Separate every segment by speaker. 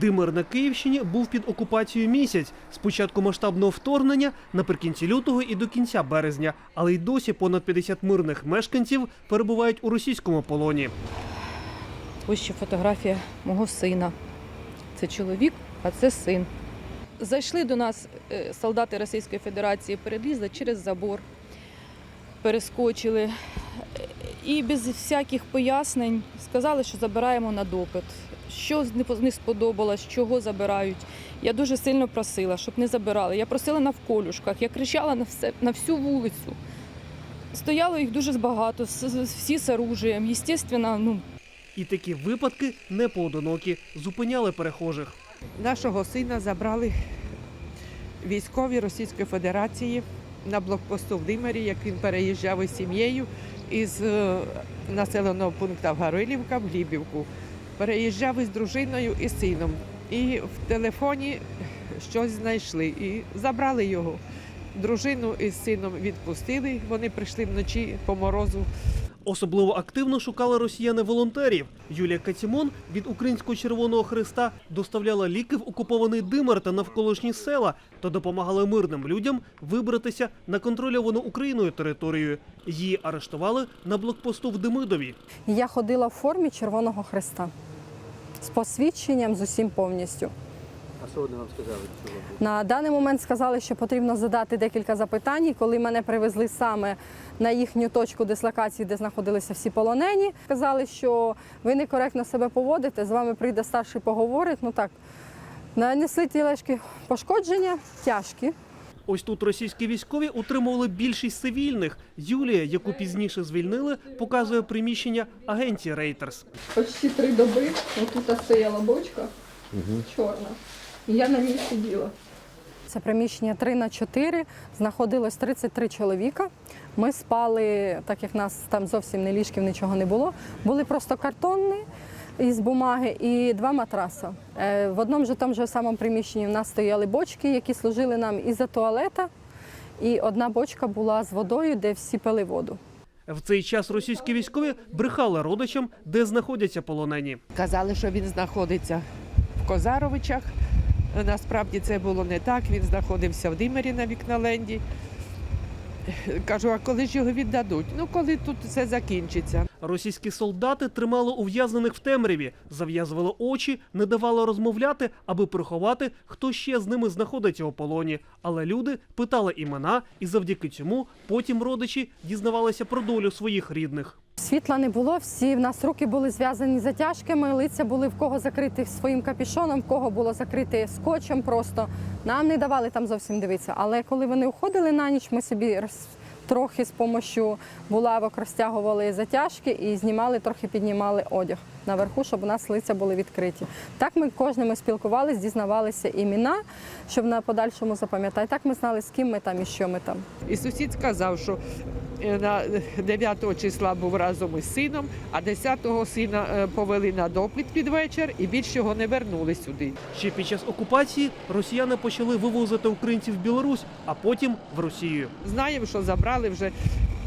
Speaker 1: Димир на Київщині був під окупацією місяць з початку масштабного вторгнення наприкінці лютого і до кінця березня, але й досі понад 50 мирних мешканців перебувають у російському полоні.
Speaker 2: Ось ще фотографія мого сина. Це чоловік, а це син. Зайшли до нас е, солдати Російської Федерації, перелізли через забор, перескочили е, і без всяких пояснень сказали, що забираємо на допит. Що не по- сподобалось, чого забирають. Я дуже сильно просила, щоб не забирали. Я просила навколюшках, я кричала на, все, на всю вулицю. Стояло їх дуже багато, всі з оружием. Естественно, ну,
Speaker 1: І такі випадки не поодинокі, зупиняли перехожих.
Speaker 3: Нашого сина забрали військові Російської Федерації на блокпосту в Димирі, як він переїжджав із сім'єю із е, населеного пункту Гаврилівка в Глібівку. Переїжджав із дружиною і сином. І в телефоні щось знайшли і забрали його. Дружину із сином відпустили. Вони прийшли вночі по морозу
Speaker 1: Особливо активно шукали росіяни волонтерів. Юлія Кацімон від Українського Червоного Христа доставляла ліки в окупований Димир та навколишні села та допомагала мирним людям вибратися на контрольовану Україною територію. Її арештували на блокпосту в Демидові.
Speaker 4: Я ходила в формі Червоного Христа з посвідченням з усім повністю.
Speaker 5: А що вони вам сказали?
Speaker 4: На даний момент сказали, що потрібно задати декілька запитань. І Коли мене привезли саме на їхню точку дислокації, де знаходилися всі полонені, сказали, що ви некоректно себе поводите, з вами прийде старший поговорить. Ну так, нанесли тілешки пошкодження тяжкі.
Speaker 1: Ось тут російські військові утримували більшість цивільних. Юлія, яку пізніше звільнили, показує приміщення агенції Рейтерс.
Speaker 4: Почти три доби отут стояла бочка чорна. І я на ній сиділа. Це приміщення 3 на 4 знаходилось 33 чоловіка. Ми спали, так як нас там зовсім не ліжків, нічого не було. Були просто картонні із бумаги і два матраса. Е, В одному ж тому ж самому приміщенні в нас стояли бочки, які служили нам і за туалета, і одна бочка була з водою, де всі пили воду.
Speaker 1: В цей час російські військові брехали родичам, де знаходяться полонені.
Speaker 3: Казали, що він знаходиться в Козаровичах. Насправді це було не так. Він знаходився в Димирі на Вікналенді. Кажу, а коли ж його віддадуть? Ну, коли тут все закінчиться.
Speaker 1: Російські солдати тримали ув'язнених в темряві, зав'язували очі, не давали розмовляти, аби приховати, хто ще з ними знаходиться у полоні. Але люди питали імена, і завдяки цьому потім родичі дізнавалися про долю своїх рідних.
Speaker 4: Світла не було, всі в нас руки були зв'язані затяжками, лиця були в кого закриті своїм капішоном, в кого було закрите скотчем просто. Нам не давали там зовсім дивитися. Але коли вони уходили на ніч, ми собі трохи з допомогою булавок розтягували затяжки і знімали, трохи піднімали одяг наверху, щоб у нас лиця були відкриті. Так ми кожним спілкувалися, дізнавалися імена, щоб на подальшому запам'ятати. Так ми знали, з ким ми там і що ми там.
Speaker 3: І сусід сказав, що е, на 9 числа був разом із сином, а 10-го сина е, повели на допит під вечір і більше його не вернули сюди.
Speaker 1: Ще під час окупації росіяни почали вивозити українців в Білорусь, а потім в Росію.
Speaker 3: Знаємо, що забрали вже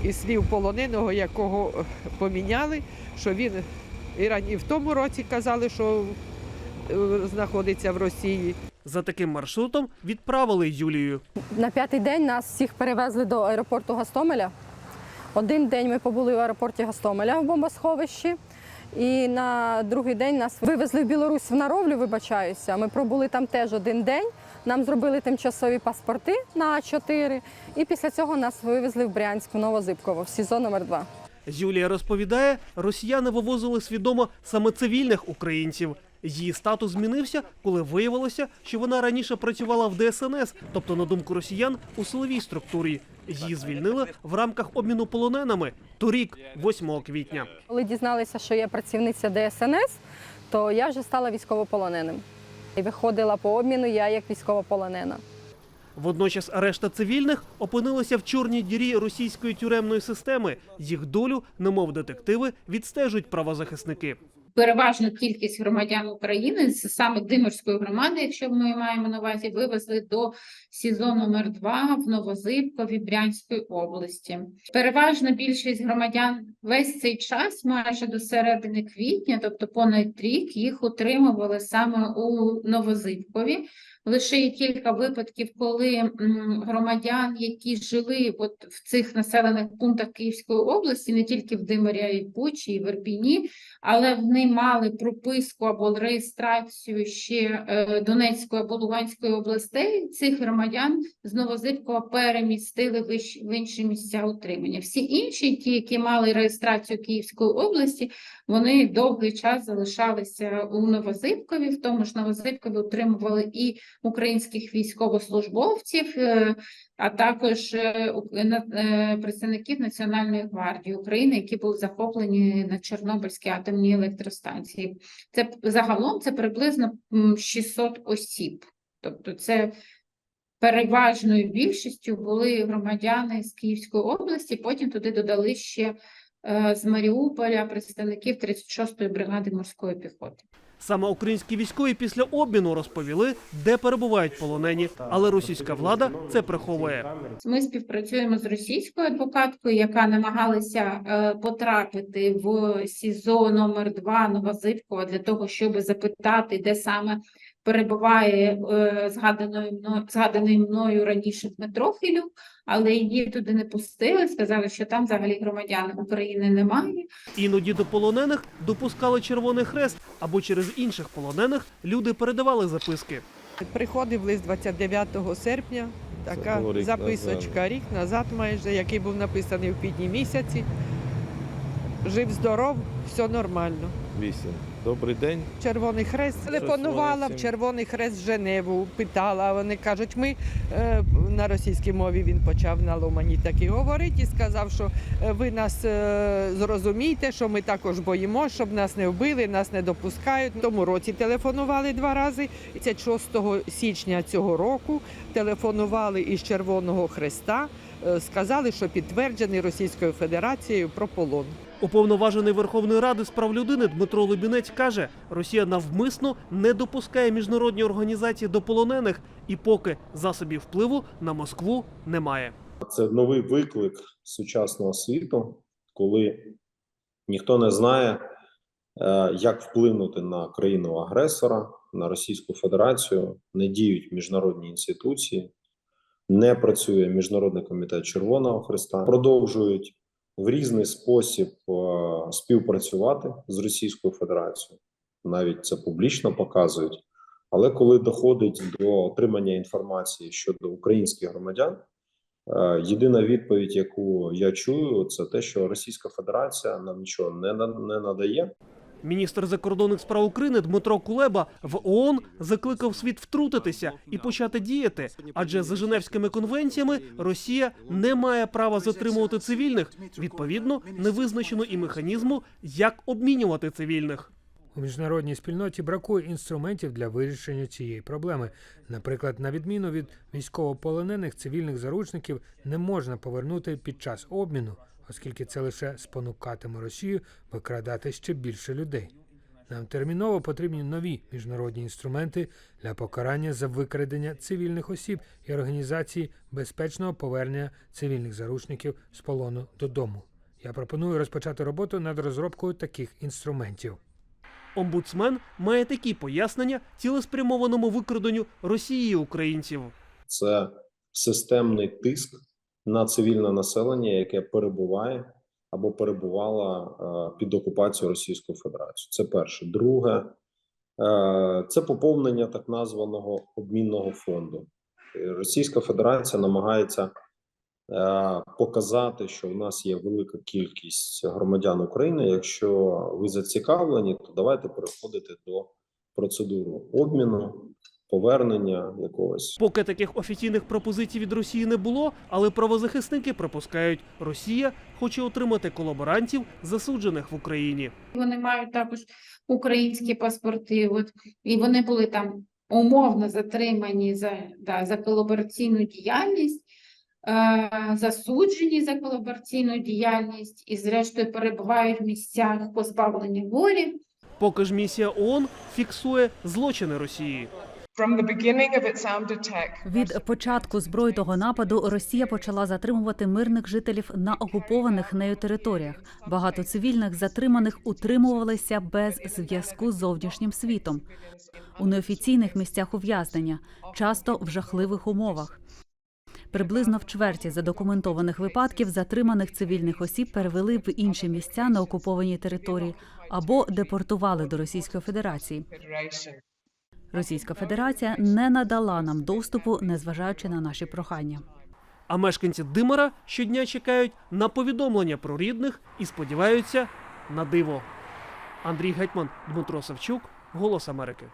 Speaker 3: із слів полоненого, якого е, поміняли, що він і рані в тому році казали, що е, знаходиться в Росії.
Speaker 1: За таким маршрутом відправили Юлію.
Speaker 4: На п'ятий день нас всіх перевезли до аеропорту Гастомеля. Один день ми побули в аеропорті Гастомеля в бомбосховищі. І на другий день нас вивезли в Білорусь в Наровлю, вибачаюся. Ми пробули там теж один день. Нам зробили тимчасові паспорти на А4. І після цього нас вивезли в Брянськ, в Новозибково, в СІЗО номер 2
Speaker 1: Юлія розповідає, росіяни вивозили свідомо саме цивільних українців. Її статус змінився, коли виявилося, що вона раніше працювала в ДСНС, тобто, на думку росіян, у силовій структурі. Її звільнили в рамках обміну полоненими торік, 8 квітня.
Speaker 4: Коли дізналися, що я працівниця ДСНС, то я вже стала військовополоненим. І виходила по обміну я як військовополонена.
Speaker 1: Водночас решта цивільних опинилися в чорній дірі російської тюремної системи. Їх долю, немов детективи, відстежують правозахисники.
Speaker 6: переважну кількість громадян України з саме Димирської громади, якщо ми маємо на увазі, вивезли до СІЗО номер 2 в Новозибкові Брянської області. Переважна більшість громадян весь цей час, майже до середини квітня, тобто понад рік, їх утримували саме у Новозибкові. Лише є кілька випадків, коли громадян, які жили от в цих населених пунктах Київської області, не тільки в й в Бучі, і в Ірпіні, але вони мали прописку або реєстрацію ще е, Донецької або Луганської областей. Цих громадян з Новозибкова перемістили в інші місця утримання. Всі інші, ті, які мали реєстрацію Київської області, вони довгий час залишалися у Новозибкові. В тому ж Новозибкові утримували і українських військовослужбовців, е, а також е, е, представників Національної гвардії України, які були захоплені на Чорнобильській атомній електростанції. Це загалом це приблизно м, 600 осіб. Тобто, це переважною більшістю були громадяни з Київської області. Потім туди додали ще з Маріуполя представників 36-ї бригади морської піхоти.
Speaker 1: Саме українські військові після обміну розповіли, де перебувають полонені, але російська влада це приховує.
Speaker 6: Ми співпрацюємо з російською адвокаткою, яка намагалася е, потрапити в СІЗО номер 2 Новозивкова для того, щоб запитати, де саме перебуває е, згаданої мною, згаданий мною раніше Дмитро Філюк, але її туди не пустили. Сказали, що там взагалі громадян України немає.
Speaker 1: Іноді до полонених допускали Червоний Хрест або через інших полонених люди передавали записки.
Speaker 3: Приходив лист 29 серпня, така
Speaker 7: рік
Speaker 3: записочка, рік назад майже, який був написаний в квітні місяці. Жив здоров, все нормально.
Speaker 7: Вісім. Добрий день.
Speaker 3: Червоний хрест телефонувала в. Червоний хрест Женеву, питала. Вони кажуть, ми е, на російській мові він почав на ломані таки говорити і сказав, що е, ви нас е, зрозумієте, що ми також боїмося, щоб нас не вбили, нас не допускають. В тому році телефонували два рази. 36 січня цього року телефонували із Червоного Хреста. Е, Сказали, що підтверджений Російською Федерацією про полон.
Speaker 1: Уповноважений Верховної Ради з прав людини Дмитро Лубінець каже, Росія навмисно не допускає міжнародні організації до полонених, і поки засобів впливу на Москву немає.
Speaker 8: Це новий виклик сучасного світу, коли ніхто не знає, е, як вплинути на країну-агресора, на Російську Федерацію, не діють міжнародні інституції, не працює Міжнародний комітет Червоного Христа, продовжують в різний спосіб е, співпрацювати з Російською Федерацією. Навіть це публічно показують. Але коли доходить до отримання інформації щодо українських громадян, Е, Єдина відповідь, яку я чую, це те, що Російська Федерація нам нічого не надає.
Speaker 1: Міністр закордонних справ України Дмитро Кулеба в ООН закликав світ втрутитися і почати діяти. Адже за Женевськими конвенціями Росія не має права затримувати цивільних. Відповідно, не визначено і механізму, як обмінювати цивільних.
Speaker 9: У міжнародній спільноті бракує інструментів для вирішення цієї проблеми. Наприклад, на відміну від військовополонених цивільних заручників не можна повернути під час обміну, оскільки це лише спонукатиме Росію викрадати ще більше людей. Нам терміново потрібні нові міжнародні інструменти для покарання за викрадення цивільних осіб і організації безпечного повернення цивільних заручників з полону додому. Я пропоную розпочати роботу над розробкою таких інструментів.
Speaker 1: Омбудсмен має такі пояснення цілеспрямованому викраденню Росією українців.
Speaker 8: Це системний тиск на цивільне населення, яке перебуває або перебувало е, під окупацією Російської Федерації. Це перше. Друге, е, це поповнення так названого обмінного фонду. Е, Російська Федерація намагається показати, що в нас є велика кількість громадян України. Якщо ви зацікавлені, то давайте переходити до процедури обміну, повернення якогось.
Speaker 1: Поки таких офіційних пропозицій від Росії не було, але правозахисники припускають, Росія хоче отримати колаборантів, засуджених в Україні.
Speaker 6: Вони мають також українські паспорти. От і вони були там умовно затримані за, да, за колабораційну діяльність, е, засуджені за колабораційну діяльність і, зрештою, перебувають в місцях позбавлення волі.
Speaker 1: Поки ж місія ООН фіксує злочини Росії.
Speaker 10: Від початку збройного нападу Росія почала затримувати мирних жителів на окупованих нею територіях. Багато цивільних затриманих утримувалися без зв'язку з зовнішнім світом у неофіційних місцях ув'язнення, часто в жахливих умовах. Приблизно в чверті задокументованих випадків затриманих цивільних осіб перевели в інші місця на окупованій території або депортували до Російської Федерації. Російська Федерація не надала нам доступу, незважаючи на наші прохання.
Speaker 1: А мешканці Димара щодня чекають на повідомлення про рідних і сподіваються на диво. Андрій Гетьман, Дмитро Савчук, Голос Америки.